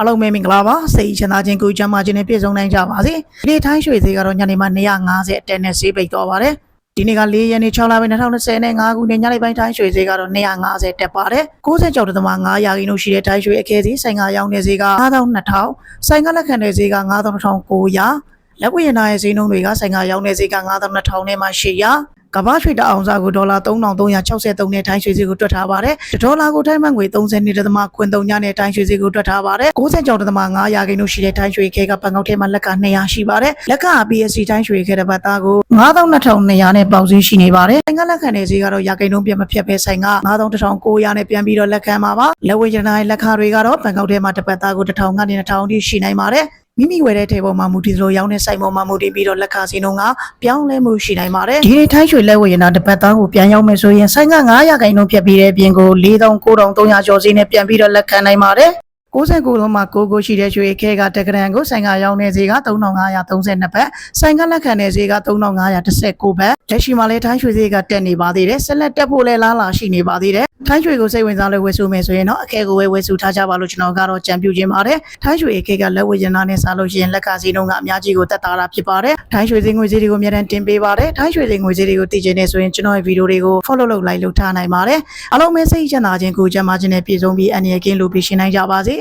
အားလုံးပဲမင်္ဂလာပါစိတ်ချမ်းသာခြင်းကိုယ်ချမ်းသာခြင်းနဲ့ပြည့်စုံနိုင်ကြပါစေဒီနေ့ထိုင်းရွှေဈေးကတော့ညနေမှာ250အတက်နဲ့ဈေးပိတ်သွားပါတယ်ဒီနေ့က၄ရက်နေ့6လပိုင်း2020နဲ့5ခုနှစ်ညနေပိုင်းထိုင်းရွှေဈေးကတော့250တက်ပါတယ်96.5ရာခိုင်နှုန်းရှိတဲ့ထိုင်းရွှေအခဲဈေးဆိုင်ကရောင်းတဲ့ဈေးက9200ဆိုင်ကလက်ခံတဲ့ဈေးက9900လက်ဝယ်ရနာရဲ့ဈေးနှုန်းတွေကဆိုင်ကရောင်းတဲ့ဈေးက9200နဲ့မှ800 ကမ္ဘာရွှေတအောင်စားကိုဒေါ်လာ3363နဲ့ထိုင်းရွှေဈေးကိုတွက်ထားပါတယ်။ဒေါ်လာကိုထိုင်းမန်ငွေ32.3ညနဲ့ထိုင်းရွှေဈေးကိုတွက်ထားပါတယ်။96.5ရာခိုင်နှုန်းရှိတဲ့ထိုင်းရွှေခဲကပန်ကောက်ထဲမှာလက်က200ရှိပါတယ်။လက်က PSC ထိုင်းရွှေခဲတဲ့ဘတ်သားကို9200နဲ့ပေါက်ဈေးရှိနေပါတယ်။ဆိုင်ကလက်ခံတဲ့ဈေးကတော့ရာခိုင်နှုန်းပြတ်မဖြတ်ပဲဆိုင်က9900နဲ့ပြန်ပြီးတော့လက်ခံပါပါ။လက်ဝဲရနာရဲ့လက်ခတွေကတော့ပန်ကောက်ထဲမှာတစ်ပတ်သားကို1000ကနေ2000ထိရှိနိုင်ပါတယ်။ မိမိဝယ်တဲ့ထေပေါ်မှာမူတည်သလိုရောင်းတဲ့ဆိုင်ပေါ်မှာမူတည်ပြီးတော့လက်ခစီနှုန်းကပြောင်းလဲမှုရှိနိုင်ပါတယ်ဒီနေ့ထိုင်းရွှေလက်ဝယ်ရနာတစ်ပတ်သားကိုပြန်ရောက်မယ်ဆိုရင်ဆိုင်က900ခိုင်နှုန်းဖြတ်ပြီးတဲ့အပြင်ကို4900ကျော်စီနဲ့ပြန်ပြီးတော့လက်ခံနိုင်ပါတယ်69လုံးမှာကိုကိုရှိတဲ့ရွှေခဲကတက္ကရန်ကိုဆိုင်ကရောင်းတဲ့ဈေးက3532ဘတ်ဆိုင်ကလက်ခံတဲ့ဈေးက3519ဘတ်လက်ရှိမှာလည်းထိုင်းရွှေဈေးကတက်နေပါသေးတယ်ဆက်လက်တက်ဖို့လည်းလားလာရှိနေပါသေးတယ် ထိုင်းရွှေကိုစိတ်ဝင်စားလို့ဝယ်စုမယ်ဆိုရင်တော့အခဲကိုပဲဝယ်စုထားကြပါလို့ကျွန်တော်ကတော့ကြံပြုခြင်းပါတယ်ထိုင်းရွှေအခဲကလက်ဝယ်ရနာနဲ့စားလို့ရှိရင်လက်ကစီနှုန်းကအများကြီးကိုတက်တာတာဖြစ်ပါတယ်ထိုင်းရွှေဈေးငွေဈေးတွေကိုအများတန်းတင်ပေးပါတယ်ထိုင်းရွှေဈေးငွေဈေးတွေကိုသိချင်နေဆိုရင်ကျွန်တော်ရဲ့ဗီဒီယိုတွေကို follow လုပ်လိုက်လုပ်ထားနိုင်ပါတယ်အားလုံးပဲစိတ်ချမ်းသာခြင်းကိုကြံပါခြင်းနဲ့ပြည့်စုံပြီးအနေရကင်းလို့ပြရှင်နိုင်ကြပါစေ